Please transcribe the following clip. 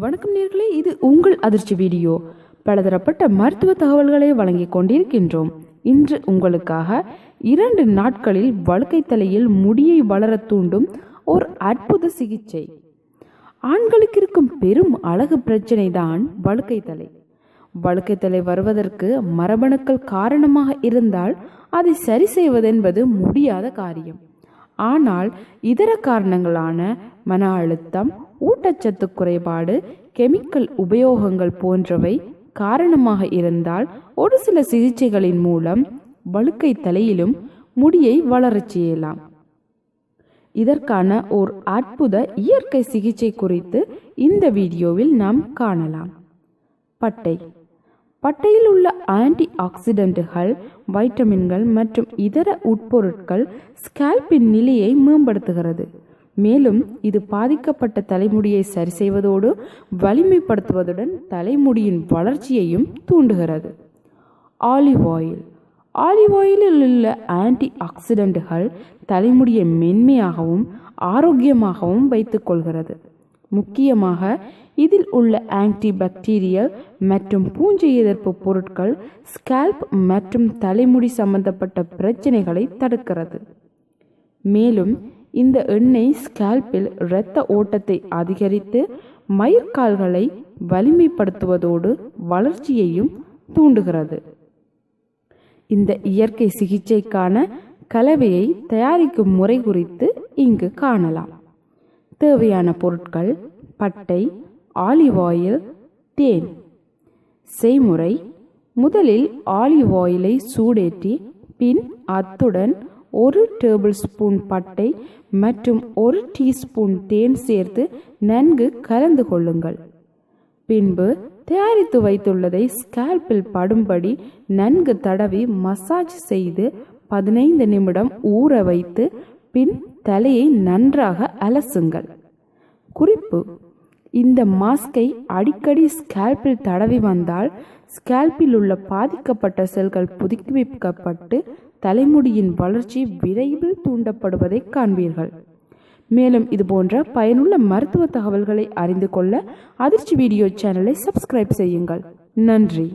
வணக்கம் நீர்களே இது உங்கள் அதிர்ச்சி வீடியோ. பலதரப்பட்ட மருத்துவ தகவல்களை வழங்கிக் கொண்டிருக்கின்றோம். இன்று உங்களுக்காக இரண்டு நாட்களில் வழுக்கை தலையில் முடியை வளரத் தூண்டும் ஒரு அற்புத சிகிச்சை. ஆண்களுக்கு இருக்கும் பெரும் அழகு பிரச்சனை தான் வழுக்கை தலை. வழுக்கை தலை வருவதற்கு மரபணுக்கள் காரணமாக இருந்தால் அதை சரி செய்வதென்பது முடியாத காரியம். ஆனால் இதர காரணங்களான மன அழுத்தம் ஊட்டச்சத்து குறைபாடு கெமிக்கல் உபயோகங்கள் போன்றவை காரணமாக இருந்தால் ஒரு சில சிகிச்சைகளின் மூலம் வழுக்கை தலையிலும் முடியை வளரச் செய்யலாம். இதற்கான ஓர் அற்புத இயற்கை சிகிச்சை குறித்து இந்த வீடியோவில் நாம் காணலாம். பட்டை. பட்டையில் உள்ள ஆன்டி ஆக்சிடென்ட்டுகள் வைட்டமின்கள் மற்றும் இதர உட்பொருட்கள் ஸ்கேல்பின் நிலையை மேம்படுத்துகிறது. மேலும் இது பாதிக்கப்பட்ட தலைமுடியை சரி செய்வதோடு வலிமைப்படுத்துவதுடன் தலைமுடியின் வளர்ச்சியையும் தூண்டுகிறது. Olive oil. ஆலிவ் ஆயிலில் உள்ள ஆன்டி ஆக்சிடென்ட்டுகள் தலைமுடியை மென்மையாகவும் ஆரோக்கியமாகவும் வைத்துக்கொள்கிறது முக்கியமாக இதில் உள்ள ஆன்டி பாக்டீரியல் மற்றும் பூஞ்சை எதிர்ப்பு பொருட்கள் ஸ்கேல்ப் மற்றும் தலைமுடி சம்பந்தப்பட்ட பிரச்சனைகளை தடுக்கிறது. மேலும் இந்த எண்ணெய் ஸ்கேல்பில் இரத்த ஓட்டத்தை அதிகரித்து மயிர்கால்களை வலிமைப்படுத்துவதோடு வளர்ச்சியையும் தூண்டுகிறது. இந்த இயற்கை சிகிச்சைக்கான கலவையை தயாரிக்கும் முறை குறித்து இங்கு காணலாம். தேவையான பொருட்கள் பட்டை ஆலிவ் ஆயில் தேன். செய்முறை முதலில் ஆலிவ் ஆயிலை சூடேற்றி பின் அத்துடன் ஒரு டேபிள் ஸ்பூன் பட்டை மற்றும் ஒரு டீஸ்பூன் தேன் சேர்த்து நன்கு கலந்து கொள்ளுங்கள். பின்பு தயாரித்து வைத்துள்ளதை ஸ்கேல்பில் படும்படி நன்கு தடவி மசாஜ் செய்து பதினைந்து நிமிடம் ஊற வைத்து பின் தலையை நன்றாக அலசுங்கள். குறிப்பு இந்த மாஸ்கை அடிக்கடி ஸ்கேல்பில் தடவி வந்தால் ஸ்கேல்பில் உள்ள பாதிக்கப்பட்ட செல்கள் புதுப்பிக்கப்பட்டு தலைமுடியின் வளர்ச்சி விரைவில் தூண்டப்படுவதை காண்பீர்கள். மேலும் இது போன்ற பயனுள்ள மருத்துவ தகவல்களை அறிந்து கொள்ள அதிர்ச்சி வீடியோ சேனலை சப்ஸ்கிரைப் செய்யுங்கள். நன்றி.